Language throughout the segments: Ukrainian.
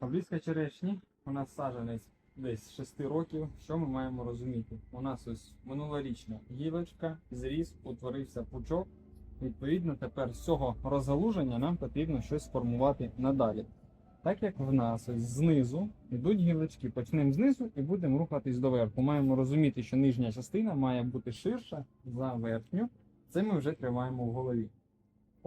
Обрізка черешні у нас саджанець десь 6 років. Що ми маємо розуміти? У нас ось минулорічна гілочка, зріс, утворився пучок. Відповідно, тепер з цього розгалуження нам потрібно щось сформувати надалі. Так як в нас ось знизу йдуть гілочки, почнемо знизу і будемо рухатись до верху. Маємо розуміти, що нижня частина має бути ширша за верхню. Це ми вже тримаємо в голові.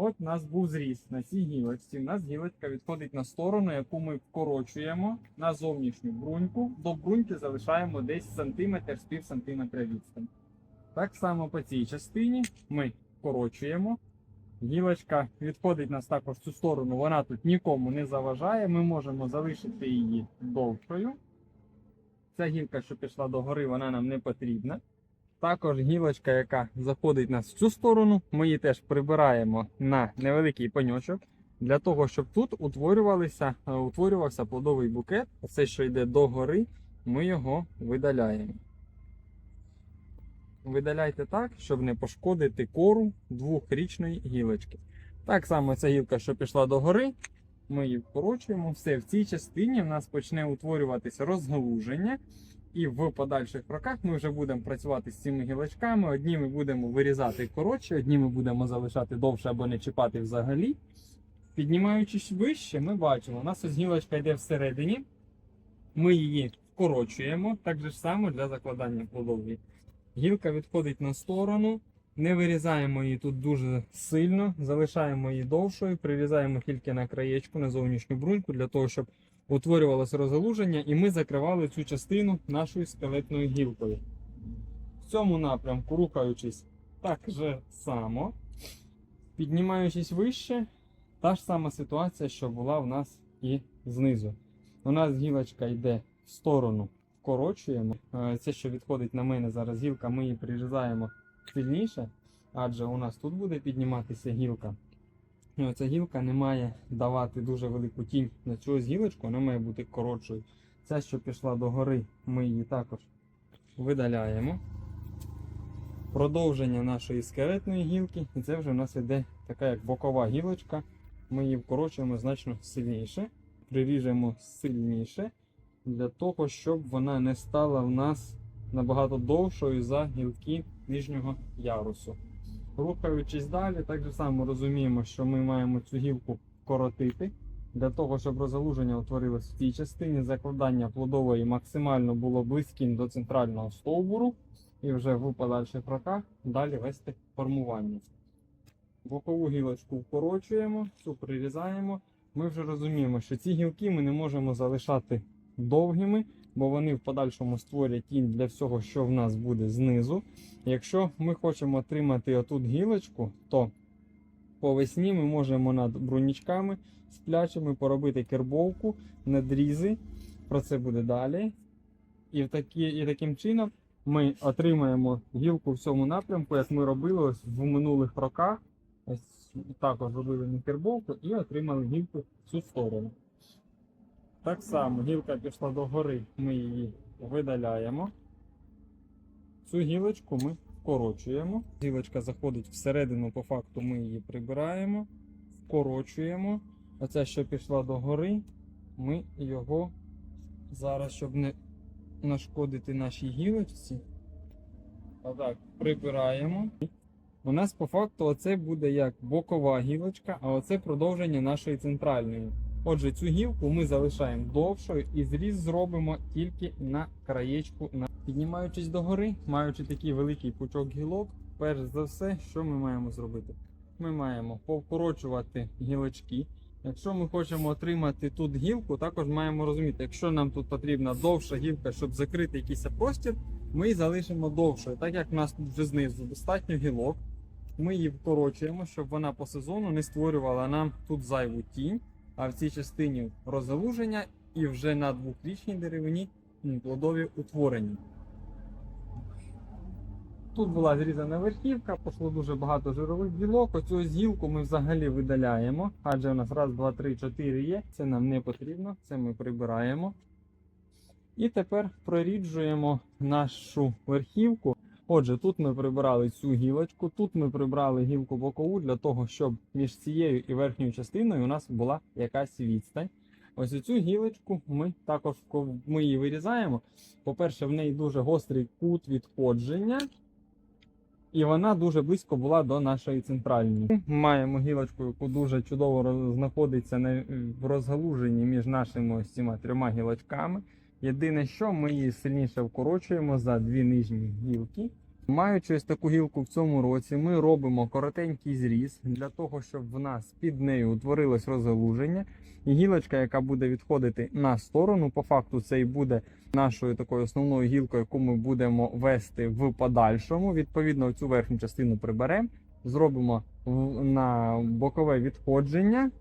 От у нас був зріз на цій гілочці. У нас гілочка відходить на сторону, яку ми вкорочуємо на зовнішню бруньку. До бруньки залишаємо десь сантиметр з пів сантиметра відстань. Так само по цій частині ми вкорочуємо. Гілочка відходить нас також в цю сторону, вона тут нікому не заважає. Ми можемо залишити її довшою. Ця гілка, що пішла догори, вона нам не потрібна. Також гілочка, яка заходить нас в цю сторону, ми її теж прибираємо на невеликий пеньочок, для того, щоб тут утворювалися, е, утворювався плодовий букет. Все, що йде догори, ми його видаляємо. Видаляйте так, щоб не пошкодити кору двохрічної гілочки. Так само ця гілка, що пішла догори, ми її вкорочуємо. Все, в цій частині в нас почне утворюватися розгалуження. І в подальших роках ми вже будемо працювати з цими гілочками. Одні ми будемо вирізати коротше, одні ми будемо залишати довше або не чіпати взагалі. Піднімаючись вище, ми бачимо, у нас ось гілочка йде всередині. Ми її вкорочуємо, так же само для закладання плодової. Гілка відходить на сторону, не вирізаємо її тут дуже сильно, залишаємо її довшою, прирізаємо тільки на краєчку, на зовнішню бруньку, для того, щоб утворювалося розгалуження, і ми закривали цю частину нашою скелетною гілкою. В цьому напрямку, рухаючись так же само, піднімаючись вище, та ж сама ситуація, що була в нас і знизу. У нас гілочка йде в сторону, вкорочуємо. Е, Це, що відходить на мене зараз гілка, ми її прирізаємо сильніше, адже у нас тут буде підніматися гілка. І оця гілка не має давати дуже велику тінь на цю гілочку, вона має бути коротшою. Ця, що пішла догори, ми її також видаляємо. Продовження нашої скелетної гілки, і це вже в нас іде така як бокова гілочка. Ми її вкорочуємо значно сильніше, приріжемо сильніше, для того, щоб вона не стала в нас набагато довшою за гілки нижнього ярусу. Рухаючись далі, так же само розуміємо, що ми маємо цю гілку коротити. Для того, щоб розгалуження утворилось в цій частині, закладання плодової максимально було близьким до центрального стовбуру, і вже в подальших роках далі вести формування. Бокову гілочку вкорочуємо, цю прирізаємо. Ми вже розуміємо, що ці гілки ми не можемо залишати довгими, бо вони в подальшому створять тінь для всього, що в нас буде знизу. Якщо ми хочемо отримати отут гілочку, то по весні ми можемо над брунічками з плячами поробити кербовку, надрізи. Про це буде далі. І, в такі, і таким чином ми отримаємо гілку в цьому напрямку, як ми робили ось в минулих роках. Ось також робили кербовку і отримали гілку в цю сторону. Так само гілка пішла догори, ми її видаляємо. Цю гілочку ми вкорочуємо. Гілочка заходить всередину, по факту ми її прибираємо, вкорочуємо. Оця, що пішла догори, ми його зараз, щоб не нашкодити нашій гілочці, отак прибираємо. У нас по факту оце буде як бокова гілочка, а оце продовження нашої центральної. Отже, цю гілку ми залишаємо довшою і зріз зробимо тільки на краєчку. Піднімаючись догори, маючи такий великий пучок гілок, перш за все, що ми маємо зробити? Ми маємо повкорочувати гілочки. Якщо ми хочемо отримати тут гілку, також маємо розуміти, якщо нам тут потрібна довша гілка, щоб закрити якийсь простір, ми її залишимо довшою. Так як в нас тут вже знизу достатньо гілок, ми її вкорочуємо, щоб вона по сезону не створювала нам тут зайву тінь, а в цій частині розгалуження і вже на двохрічній деревині плодові утворення. Тут була зрізана верхівка, пішло дуже багато жирових білок. Оцю гілку ми взагалі видаляємо, адже у нас раз, два, три, чотири є. Це нам не потрібно, це ми прибираємо. І тепер проріджуємо нашу верхівку. Отже, тут ми прибрали цю гілочку, тут ми прибрали гілку бокову для того, щоб між цією і верхньою частиною у нас була якась відстань. Ось цю гілочку ми також ми її вирізаємо. По-перше, в неї дуже гострий кут відходження, і вона дуже близько була до нашої центральної. Маємо гілочку, яку дуже чудово знаходиться на, в розгалуженні між нашими ось цими трьома гілочками. Єдине, що ми її сильніше вкорочуємо за дві нижні гілки. Маючи ось таку гілку в цьому році, ми робимо коротенький зріз для того, щоб в нас під нею утворилось розгалуження. І гілочка, яка буде відходити на сторону, по факту це і буде нашою такою основною гілкою, яку ми будемо вести в подальшому. Відповідно, цю верхню частину приберемо, зробимо на бокове відходження,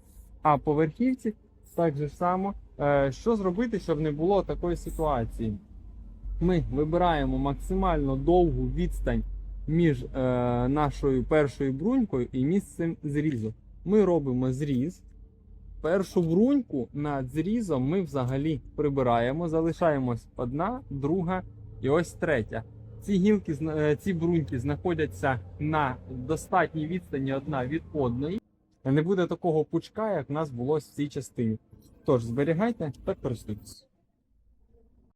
а по верхівці так же само. Е, Що зробити, щоб не було такої ситуації? Ми вибираємо максимально довгу відстань між е, нашою першою брунькою і місцем зрізу. Ми робимо зріз. Першу бруньку над зрізом ми взагалі прибираємо, залишаємось одна, друга і ось третя. Ці гілки, е, ці бруньки знаходяться на достатній відстані одна від одної. Не буде такого пучка, як в нас було в цій частині. Тож зберігайте та користуйтесь.